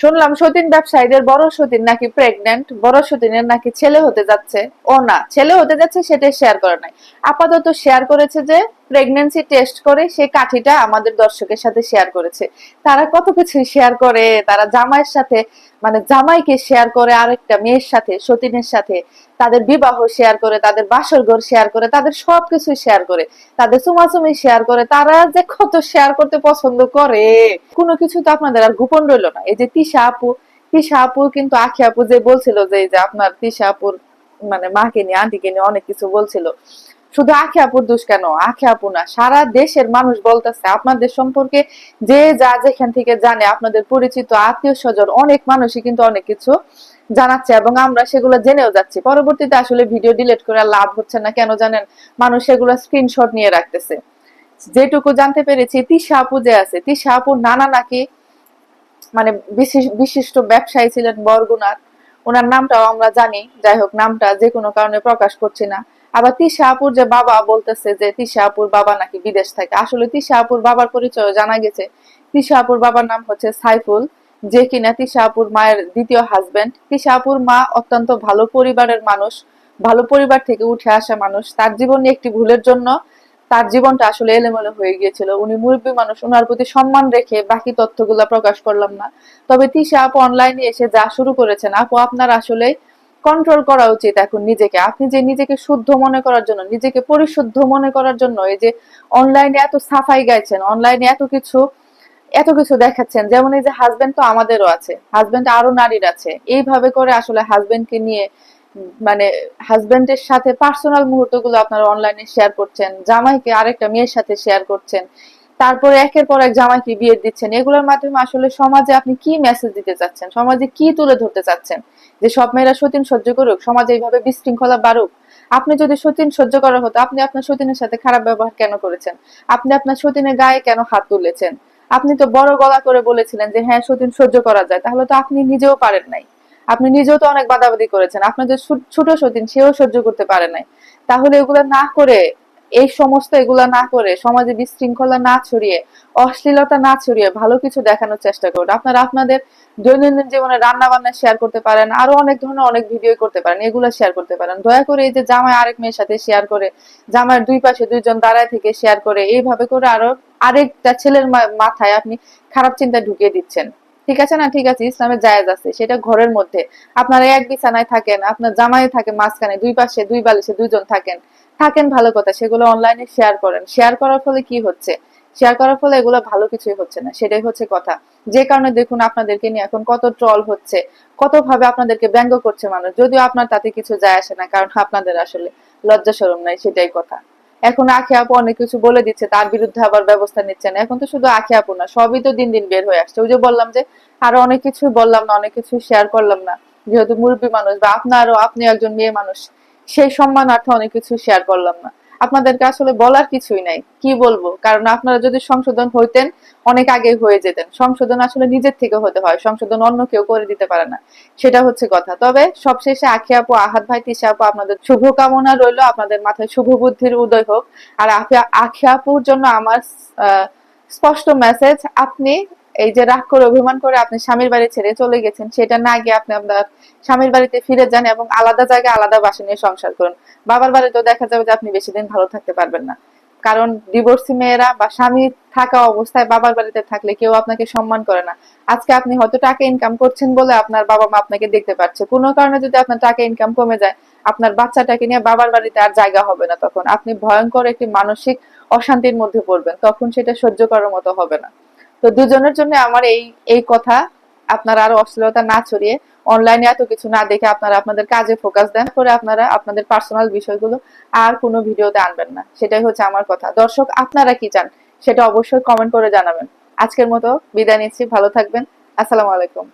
শুনলাম সতীন ব্যবসায়ীদের বড় সতীন নাকি প্রেগনেন্ট বড় সতীনের নাকি ছেলে হতে যাচ্ছে। ও না, ছেলে হতে যাচ্ছে সেটাই শেয়ার করে নাই। আপাতত শেয়ার করেছে যে প্রেগনেন্সি টেস্ট করে সেই কাঠিটা আমাদের দর্শকের সাথে শেয়ার করেছে। তারা কত কিছু শেয়ার করে, তারা জামাইয়ের সাথে মানে জামাইকে শেয়ার করে আরেকটা মেয়ের সাথে, সতীনের সাথে, তাদের বিবাহ শেয়ার করে, তাদের বাসর ঘর শেয়ার করে, তাদের সবকিছু শেয়ার করে, তাদের চুমাচুমি শেয়ার করে, তারা যে কত শেয়ার করতে পছন্দ করে। কোনো কিছু তো আপনাদের আর গোপন রইল না। এই যে তিশা আপু তিশা আপু কিন্তু আখি আপু যে বলছিল যে আপনার তিশা আপুর মানে মাকে নিয়ে, আন্টিকে নিয়ে অনেক কিছু বলছিল। শুধু আখি আপুর দোষ কেন? আখি আপু না, সারা দেশের মানুষ বলতেছে, আপনাদের সম্পর্কে যে যা যেখান থেকে জানে, আপনাদের পরিচিত আত্মীয় স্বজন, অনেক মানুষই কিন্তু অনেক কিছু জানাচ্ছে এবং আমরা সেগুলো জেনেও যাচ্ছি। পরবর্তীতে আসলে ভিডিও ডিলিট করে লাভ হচ্ছে না, কেন জানেন? মানুষ সেগুলো স্ক্রিনশট নিয়ে রাখতেছে। যেটুকু জানতে পেরেছি, তিশা আপু যে আছে, তিশা আপুর নানা নাকি মানে বিশিষ্ট বিশিষ্ট ব্যবসায়ী ছিলেন বরগুনার। ওনার নামটাও আমরা জানি, যাই হোক, নামটা যে কোনো কারণে প্রকাশ করছি না। আবার তিশা যে বাবা বলতেছে যে তিশা বাবা নাকি বিদেশ থাকে, আসলে তিশা বাবার পরিচয় জানা গেছে। তিশা বাবার নাম হচ্ছে সাইফুল, যে কিনা তিশা মায়ের দ্বিতীয় হাজবেন্ড তিশা মা অত্যন্ত ভালো পরিবারের মানুষ, ভালো পরিবার থেকে উঠে আসা মানুষ। তার জীবনে একটি ভুলের জন্য তার জীবনটা আসলে এলোমেলো হয়ে গিয়েছিল। উনি মুরব্বী মানুষ ওনার প্রতি সম্মান রেখে বাকি তথ্যগুলো প্রকাশ করলাম না। তবে তিশা আপু অনলাইনে এসে যা শুরু করেছেন, আপু আপনার আসলে কন্ট্রোল করা উচিত এখন নিজেকে। আপনি যে নিজেকে শুদ্ধ মনে করার জন্য, নিজেকে পরিশুদ্ধ মনে করার জন্য এই যে অনলাইনে এত সাফাই গাইছেন অনলাইনে এত কিছু এত কিছু দেখাচ্ছেন, যেমন এই যে হাজবেন্ড তো আমাদেরও আছে হাজবেন্ড আরও নারীর আছে। এইভাবে করে আসলে হাজবেন্ডকে নিয়ে মানে হাজবেন্ডের সাথে পার্সোনাল মুহূর্তগুলো আপনারা অনলাইনে শেয়ার করছেন, জামাইকে আরেকটা মেয়ের সাথে শেয়ার করছেন। তারপরে একের পর এক জামাইকে বিয়ে দিচ্ছেন। এগুলোর মাধ্যমে আসলে সমাজে আপনি কি মেসেজ দিতে চাচ্ছেন? সমাজে কি তুলে ধরতে চাচ্ছেন? যে সব মেয়েরা সতীন সহ্য করুক, সমাজে এইভাবে বিশৃঙ্খলা বাড়ুক। আপনি যদি সতীন সহ্য করা হতো, আপনি আপনার সতীনের সাথে খারাপ ব্যবহার কেন করেছেন? আপনি আপনার সতীনের গায়ে কেন হাত তুলেছেন? আপনি তো বড় গলা করে বলেছিলেন যে হ্যাঁ সতীন সহ্য করা যায়। তাহলে তো আপনি নিজেও পারেন নাই। আপনি নিজেও তো অনেক বাদাবাদি করেছেন। আপনার যে ছোট সতীন, সেও সহ্য করতে পারে নাই। তাহলে এগুলো না করে এই সমস্ত এগুলা না করে সমাজে বিশৃঙ্খলা না ছড়িয়ে, অশ্লীলতা না ছড়িয়ে ভালো কিছু দেখানোর চেষ্টা করুন। আপনারা আপনাদের দৈনন্দিন জীবনে রান্না বান্না শেয়ার করতে পারেন, আরও অনেক ধরনের অনেক ভিডিও করতে পারেন, এগুলো শেয়ার করতে পারেন। দয়া করে এই যে জামাই আরেক মেয়ের সাথে শেয়ার করে, জামাইয়ের দুই পাশে দুইজন দাঁড়ায় থেকে শেয়ার করে, এইভাবে করে আরও আরেকটা ছেলের মাথায় আপনি খারাপ চিন্তা ঢুকিয়ে দিচ্ছেন। ঠিক আছে না? ঠিক আছে, ইসলামের জায়েজ আছে, সেটা ঘরের মধ্যে। আপনারা এক বিছানায় থাকেন, আপনার জামাই থাকে মাঝখানে, দুই পাশে, দুই বালিশে দুইজন থাকেন। থাকেন ভালো কথা, সেগুলো অনলাইনে শেয়ার করেন। শেয়ার করার ফলে কি হচ্ছে? শেয়ার করার ফলে এগুলো ভালো কিছুই হচ্ছে না, সেটাই হচ্ছে কথা। যে কারণে দেখুন আপনাদেরকে নিয়ে এখন কত ট্রল হচ্ছে কত ভাবে আপনাদেরকে ব্যঙ্গ করছে মানুষ, যদিও আপনার তাতে কিছু যায় আসে না, কারণ আপনাদের আসলে লজ্জা শরম নাই, সেটাই কথা। এখন আখে আপু অনেক কিছু বলে দিচ্ছে, তার বিরুদ্ধে আবার ব্যবস্থা নিচ্ছে না এখন তো শুধু আখে আপু না, সবই তো দিন দিন বের হয়ে আসছে। ওই যে বললাম যে, আরও অনেক কিছু বললাম না, অনেক কিছু শেয়ার করলাম না। যেহেতু মুরব্বী মানুষ বা আপনারও, আপনি একজন মেয়ে মানুষ, সেই সম্মানার্থে অনেক কিছু শেয়ার করলাম না। আপনাদেরকে আসলে বলার কিছুই নাই। কি বলব? কারণ আপনারা যদি সংশোধন হইতেন, অনেক আগে হয়ে যেতেন। সংশোধন আসলে নিজের থেকে হতে হয়। সংশোধন অন্য কেউ করে দিতে পারে না। সেটা হচ্ছে কথা। তবে সবশেষে আখি আপু আহাত ভাই, তিশা আপু, আপনাদের শুভকামনা রইল। আপনাদের মাথায় শুভ বুদ্ধির উদয় হোক। আর আখি- আপুর জন্য আমার স্পষ্ট মেসেজ আপনি এই যে রাগ করে, অভিমান করে আপনি স্বামীর বাড়ি ছেড়ে চলে গেছেন, সেটা না গিয়ে আপনি আপনার স্বামীর বাড়িতে ফিরে যান এবং আলাদা জায়গায় আলাদা বাসা নিয়ে সংসার করুন। বাবার বাড়িতেও দেখা যাবে যে আপনি বেশি দিন ভালো থাকতে পারবেন না। কারণ ডিভোর্সি মেয়েরা বা স্বামী থাকা অবস্থায় বাবার বাড়িতে থাকলে কেউ আপনাকে সম্মান করে না। আজকে আপনি হয়তো টাকা ইনকাম করছেন বলে আপনার বাবা মা আপনাকে দেখতে পাচ্ছে। কোনো কারণে যদি আপনার টাকা ইনকাম কমে যায়, আপনার বাচ্চাটাকে নিয়ে বাবার বাড়িতে আর জায়গা হবে না তখন। আপনি ভয়ঙ্কর একটি মানসিক অশান্তির মধ্যে পড়বেন, তখন সেটা সহ্য করার মতো হবে না। তো দুজনের জন্য আমার এই এই কথা, আপনারা আরও অশ্লীলতা না ছড়িয়ে অনলাইনে এত কিছু না দেখে আপনারা আপনাদের কাজে ফোকাস দেন করে আপনারা আপনাদের পার্সোনাল বিষয়গুলো আর কোনো ভিডিওতে আনবেন না। সেটাই হচ্ছে আমার কথা। দর্শক, আপনারা কি চান? সেটা অবশ্যই কমেন্ট করে জানাবেন। আজকের মতো বিদায় নিচ্ছি, ভালো থাকবেন। আসসালামু আলাইকুম।